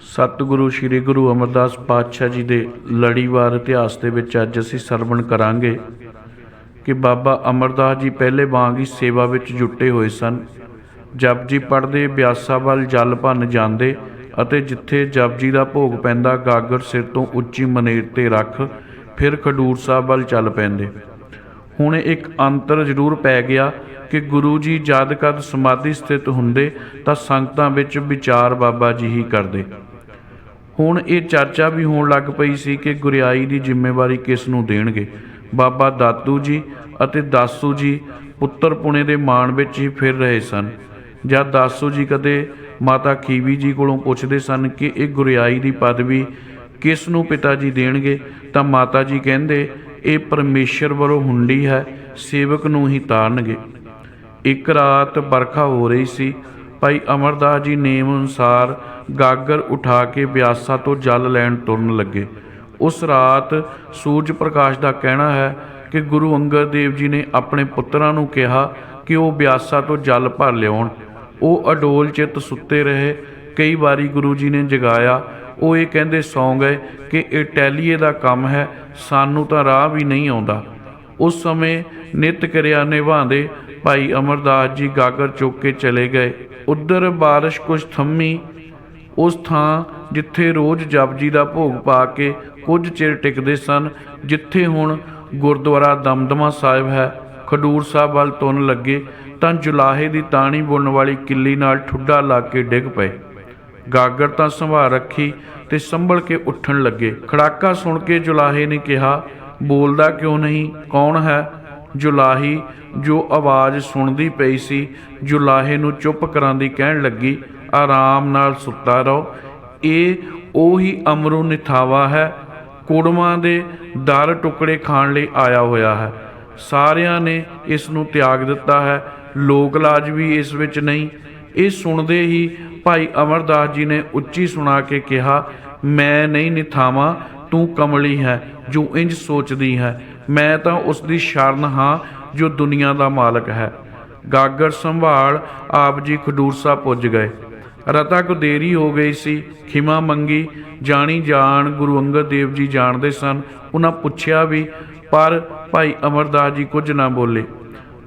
ਸਤਿਗੁਰੂ ਸ੍ਰੀ ਗੁਰੂ ਅਮਰਦਾਸ ਪਾਤਸ਼ਾਹ ਜੀ ਦੇ ਲੜੀਵਾਰ ਇਤਿਹਾਸ ਦੇ ਵਿੱਚ ਅੱਜ ਅਸੀਂ ਸਰਵਣ ਕਰਾਂਗੇ ਕਿ ਬਾਬਾ ਅਮਰਦਾਸ ਜੀ ਪਹਿਲੇ ਵਾਂਗ ਹੀ ਸੇਵਾ ਵਿੱਚ ਜੁਟੇ ਹੋਏ ਸਨ। ਜਪਜੀ ਪੜ੍ਹਦੇ, ਬਿਆਸਾ ਵੱਲ ਜਲ ਭੰਨ ਜਾਂਦੇ ਅਤੇ ਜਿੱਥੇ ਜਪਜੀ ਦਾ ਭੋਗ ਪੈਂਦਾ, ਗਾਗਰ ਸਿਰ ਤੋਂ ਉੱਚੀ ਮਨੇਰ ਤੇ ਰੱਖ ਫਿਰ ਖਡੂਰ ਸਾਹਿਬ ਵੱਲ ਚੱਲ ਪੈਂਦੇ। ਹੁਣ ਇੱਕ ਅੰਤਰ ਜ਼ਰੂਰ ਪੈ ਗਿਆ ਕਿ ਗੁਰੂ ਜੀ ਜਦ ਕਦ ਸਮਾਧੀ ਸਥਿਤ ਹੁੰਦੇ ਤਾਂ ਸੰਗਤਾਂ ਵਿੱਚ ਵਿਚਾਰ ਬਾਬਾ ਜੀ ਹੀ ਕਰਦੇ। ਹੁਣ ਇਹ ਚਰਚਾ ਵੀ ਹੋਣ ਲੱਗ ਪਈ ਸੀ ਕਿ ਗੁਰਿਆਈ ਦੀ ਜ਼ਿੰਮੇਵਾਰੀ ਕਿਸ ਨੂੰ ਦੇਣਗੇ। ਬਾਬਾ ਦਾਤੂ ਜੀ ਅਤੇ ਦਾਸੂ ਜੀ ਪੁੱਤਰ ਪੁਣੇ ਦੇ ਮਾਣ ਵਿੱਚ ਹੀ ਫਿਰ ਰਹੇ ਸਨ। ਜਦ ਦਾਸੂ ਜੀ ਕਦੇ ਮਾਤਾ ਖੀਵੀ ਜੀ ਕੋਲੋਂ ਪੁੱਛਦੇ ਸਨ ਕਿ ਇਹ ਗੁਰਿਆਈ ਦੀ ਪਦਵੀ ਕਿਸ ਨੂੰ ਪਿਤਾ ਜੀ ਦੇਣਗੇ, ਤਾਂ ਮਾਤਾ ਜੀ ਕਹਿੰਦੇ, ਇਹ ਪਰਮੇਸ਼ਰ ਵੱਲੋਂ ਹੁੰਦੀ ਹੈ, ਸੇਵਕ ਨੂੰ ਹੀ ਤਾਰਨਗੇ। ਇੱਕ ਰਾਤ ਵਰਖਾ ਹੋ ਰਹੀ ਸੀ। ਭਾਈ ਅਮਰਦਾਸ ਜੀ ਨੇਮ ਅਨੁਸਾਰ ਗਾਗਰ ਉਠਾ ਕੇ ਬਿਆਸਾ ਤੋਂ ਜਲ ਲੈਣ ਤੁਰਨ ਲੱਗੇ। ਉਸ ਰਾਤ ਸੂਰਜ ਪ੍ਰਕਾਸ਼ ਦਾ ਕਹਿਣਾ ਹੈ ਕਿ ਗੁਰੂ ਅੰਗਦ ਦੇਵ ਜੀ ਨੇ ਆਪਣੇ ਪੁੱਤਰਾਂ ਨੂੰ ਕਿਹਾ ਕਿ ਉਹ ਬਿਆਸਾ ਤੋਂ ਜਲ ਭਰ ਲਿਆਉਣ। ਉਹ ਅਡੋਲ ਚਿੱਤ ਸੁੱਤੇ ਰਹੇ। ਕਈ ਵਾਰੀ ਗੁਰੂ ਜੀ ਨੇ ਜਗਾਇਆ। ਉਹ ਇਹ ਕਹਿੰਦੇ ਸੌਂ ਗਏ ਕਿ ਇਹ ਟੈਲੀਏ ਦਾ ਕੰਮ ਹੈ, ਸਾਨੂੰ ਤਾਂ ਰਾਹ ਵੀ ਨਹੀਂ ਆਉਂਦਾ। ਉਸ ਸਮੇਂ ਨਿਤ ਕਿਰਿਆ ਨਿਭਾਉਂਦੇ ਭਾਈ ਅਮਰਦਾਸ ਜੀ ਗਾਗਰ ਚੁੱਕ ਕੇ ਚਲੇ ਗਏ। ਉੱਧਰ ਬਾਰਿਸ਼ ਕੁਛ ਥੰਮੀ। ਉਸ ਥਾਂ ਜਿੱਥੇ ਰੋਜ਼ ਜਪਜੀ ਦਾ ਭੋਗ ਪਾ ਕੇ ਕੁਝ ਚਿਰ ਟਿਕਦੇ ਸਨ, ਜਿੱਥੇ ਹੁਣ ਗੁਰਦੁਆਰਾ ਦਮਦਮਾ ਸਾਹਿਬ ਹੈ। ਖਡੂਰ ਸਾਹਿਬ ਵੱਲ ਤੁਰਨ ਲੱਗੇ ਤਾਂ ਜੁਲਾਹੇ ਦੀ ਤਾਣੀ ਬੁਣਨ ਵਾਲੀ ਕਿੱਲੀ ਨਾਲ ਠੁੱਡਾ ਲਾ ਕੇ ਡਿੱਗ ਪਏ। ਗਾਗਰ ਤਾਂ ਸੰਭਾਲ ਰੱਖੀ ਤੇ ਸੰਭਲ ਕੇ ਉੱਠਣ ਲੱਗੇ। ਖੜਾਕਾ ਸੁਣ ਕੇ ਜੁਲਾਹੇ ਨੇ ਕਿਹਾ, ਬੋਲਦਾ ਕਿਉਂ ਨਹੀਂ? ਕੌਣ ਹੈ? ਜੁਲਾਹੀ, ਜੋ ਆਵਾਜ਼ ਸੁਣਦੀ ਪਈ ਸੀ, ਜੁਲਾਹੇ ਨੂੰ ਚੁੱਪ ਕਰਾਂ ਦੀ ਕਹਿਣ ਲੱਗੀ, ਆਰਾਮ ਨਾਲ ਸੁੱਤਾ ਰਹੋ। ਇਹ ਉਹੀ ਅਮਰੂ ਨਿਥਾਵਾ ਹੈ। ਕੁੜਮਾਂ ਦੇ ਦਰ ਟੁਕੜੇ ਖਾਣ ਲਈ ਆਇਆ ਹੋਇਆ ਹੈ। ਸਾਰਿਆਂ ਨੇ ਇਸ ਨੂੰ ਤਿਆਗ ਦਿੱਤਾ ਹੈ। ਲੋਕ ਲਾਜ ਵੀ ਇਸ ਵਿੱਚ ਨਹੀਂ। ਇਹ ਸੁਣਦੇ ਹੀ ਭਾਈ ਅਮਰਦਾਸ ਜੀ ਨੇ ਉੱਚੀ ਸੁਣਾ ਕੇ ਕਿਹਾ, ਮੈਂ ਨਹੀਂ ਨਿਥਾਵਾਂ। ਤੂੰ ਕਮਲੀ ਹੈ, ਜੋ ਇੰਜ ਸੋਚਦੀ ਹੈ। ਮੈਂ ਤਾਂ ਉਸ ਦੀ ਸ਼ਰਨ ਹਾਂ, ਜੋ ਦੁਨੀਆ ਦਾ ਮਾਲਕ ਹੈ। ਗਾਗਰ ਸੰਭਾਲ ਆਪ ਜੀ ਖਡੂਰ ਸਾਹਿਬ ਪੁੱਜ ਗਏ। ਰਤਾ ਕੋ ਦੇਰੀ ਹੋ ਗਈ ਸੀ, ਖਿਮਾ ਮੰਗੀ, ਜਾਣੀ ਜਾਣ, ਗੁਰੂ ਅੰਗਦ ਦੇਵ ਜੀ ਜਾਣਦੇ ਸਨ, ਉਹਨਾਂ ਪੁੱਛਿਆ ਵੀ, ਪਰ ਭਾਈ ਅਮਰਦਾਸ ਜੀ ਕੁਝ ਨਾ ਬੋਲੇ।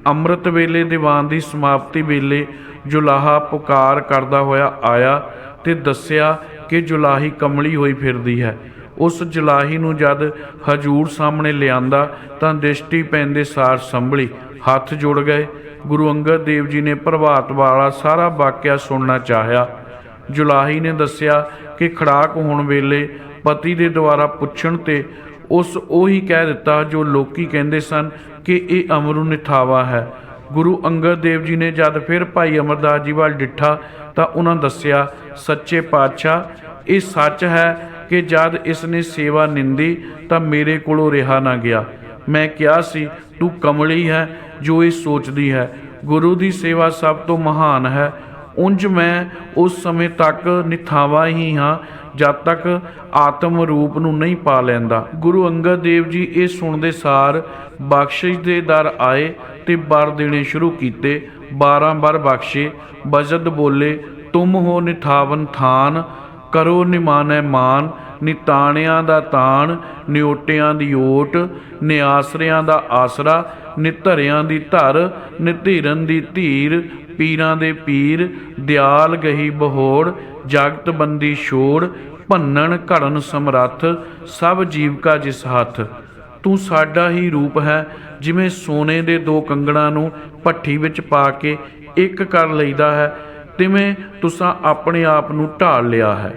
ਅੰਮ੍ਰਿਤ ਵੇਲੇ ਦੀਵਾਨ ਦੀ ਸਮਾਪਤੀ ਵੇਲੇ ਜੁਲਾਹਾ ਪੁਕਾਰ ਕਰਦਾ ਹੋਇਆ ਆਇਆ ਤੇ ਦੱਸਿਆ ਕਿ ਜੁਲਾਹੀ ਕਮਲੀ ਹੋਈ ਫਿਰਦੀ ਹੈ। ਉਸ ਜੁਲਾਹੀ ਨੂੰ ਜਦ ਹਜੂਰ ਸਾਹਮਣੇ ਲਿਆਂਦਾ ਤਾਂ ਦ੍ਰਿਸ਼ਟੀ ਪੈਂਦੇ ਸਾਰ ਸੰਭਲੀ, ਹੱਥ ਜੁੜ ਗਏ। ਗੁਰੂ ਅੰਗਦ ਦੇਵ ਜੀ ਨੇ ਪ੍ਰਭਾਤ ਵਾਲਾ ਸਾਰਾ ਵਾਕਿਆ ਸੁਣਨਾ ਚਾਹਿਆ। ਜੁਲਾਹੀ ਨੇ ਦੱਸਿਆ ਕਿ ਖੜਾਕ ਹੋਣ ਵੇਲੇ ਪਤੀ ਦੇ ਦੁਆਰਾ ਪੁੱਛਣ ਤੇ ਉਸ ਉਹੀ ਕਹਿ ਦਿੱਤਾ ਜੋ ਲੋਕੀ ਕਹਿੰਦੇ ਸਨ ਕਿ ਇਹ ਅਮਰੂ ਨਿਥਾਵਾ ਹੈ। ਗੁਰੂ ਅੰਗਦ ਦੇਵ ਜੀ ਨੇ ਜਦ ਫਿਰ ਭਾਈ ਅਮਰਦਾਸ ਜੀ ਵੱਲ ਡਿੱਠਾ ਤਾਂ ਉਹਨਾਂ ਦੱਸਿਆ, ਸੱਚੇ ਪਾਤਸ਼ਾਹ, ਇਹ ਸੱਚ ਹੈ ਕਿ ਜਦ ਇਸ ਨੇ ਸੇਵਾ ਨਿੰਦੀ ਤਾਂ ਮੇਰੇ ਕੋਲੋਂ ਰਿਹਾ ਨਾ ਗਿਆ। ਮੈਂ ਕਿਹਾ ਸੀ, ਤੂੰ ਕਮਲੀ ਹੈ ਜੋ ਇਹ ਸੋਚਦੀ ਹੈ। ਗੁਰੂ ਦੀ ਸੇਵਾ ਸਭ ਤੋਂ ਮਹਾਨ ਹੈ। ਉਂਝ ਮੈਂ ਉਸ ਸਮੇਂ ਤੱਕ ਨਿਥਾਵਾ ਹੀ ਹਾਂ, ਜਦ ਤੱਕ ਆਤਮ ਰੂਪ ਨੂੰ ਨਹੀਂ ਪਾ ਲੈਂਦਾ। ਗੁਰੂ ਅੰਗਦ ਦੇਵ ਜੀ ਇਹ ਸੁਣਦੇ ਸਾਰ ਬਖਸ਼ਿਸ਼ ਦੇ ਦਰ ਆਏ ਤੇ ਬਰ ਦੇਣੇ ਸ਼ੁਰੂ ਕੀਤੇ। 12 ਬਾਰ ਬਖਸ਼ੇ ਬਜਦ ਬੋਲੇ, ਤੁਮ ਹੋ ਨਿਥਾਵਨ ਥਾਨ ਕਰੋ ਨਿਮਾਨੈ ਮਾਨ ਨਿਤਾਣਿਆਂ ਦਾ ਤਾਣ ਨਿਓਟਿਆਂ ਦੀ ਓਟ ਨਿਆਸਰਿਆਂ ਦਾ ਆਸਰਾ ਨਿਧਰਿਆਂ ਦੀ ਧਰ ਨਿਧੀਰਨ ਦੀ ਧੀਰ, ਪੀਰਾਂ ਦੇ ਪੀਰ, ਦਿਆਲ ਗਹੀ ਬਹੋੜ, ਜਗਤ ਬੰਦੀ ਛੋੜ, ਭੰਨਣ ਘੜਨ ਸਮਰੱਥ, ਸਭ ਜੀਵਕਾ ਜਿਸ ਹੱਥ। ਤੂੰ ਸਾਡਾ ਹੀ ਰੂਪ ਹੈ, ਜਿਵੇਂ ਸੋਨੇ ਦੇ ਦੋ ਕੰਗਣਾਂ ਨੂੰ ਭੱਠੀ ਵਿੱਚ ਪਾ ਕੇ ਇੱਕ ਕਰ ਲਈਦਾ ਹੈ ਤਿਵੇਂ ਤੁਸਾਂ ਆਪਣੇ ਆਪ ਨੂੰ ਢਾਲ ਲਿਆ ਹੈ?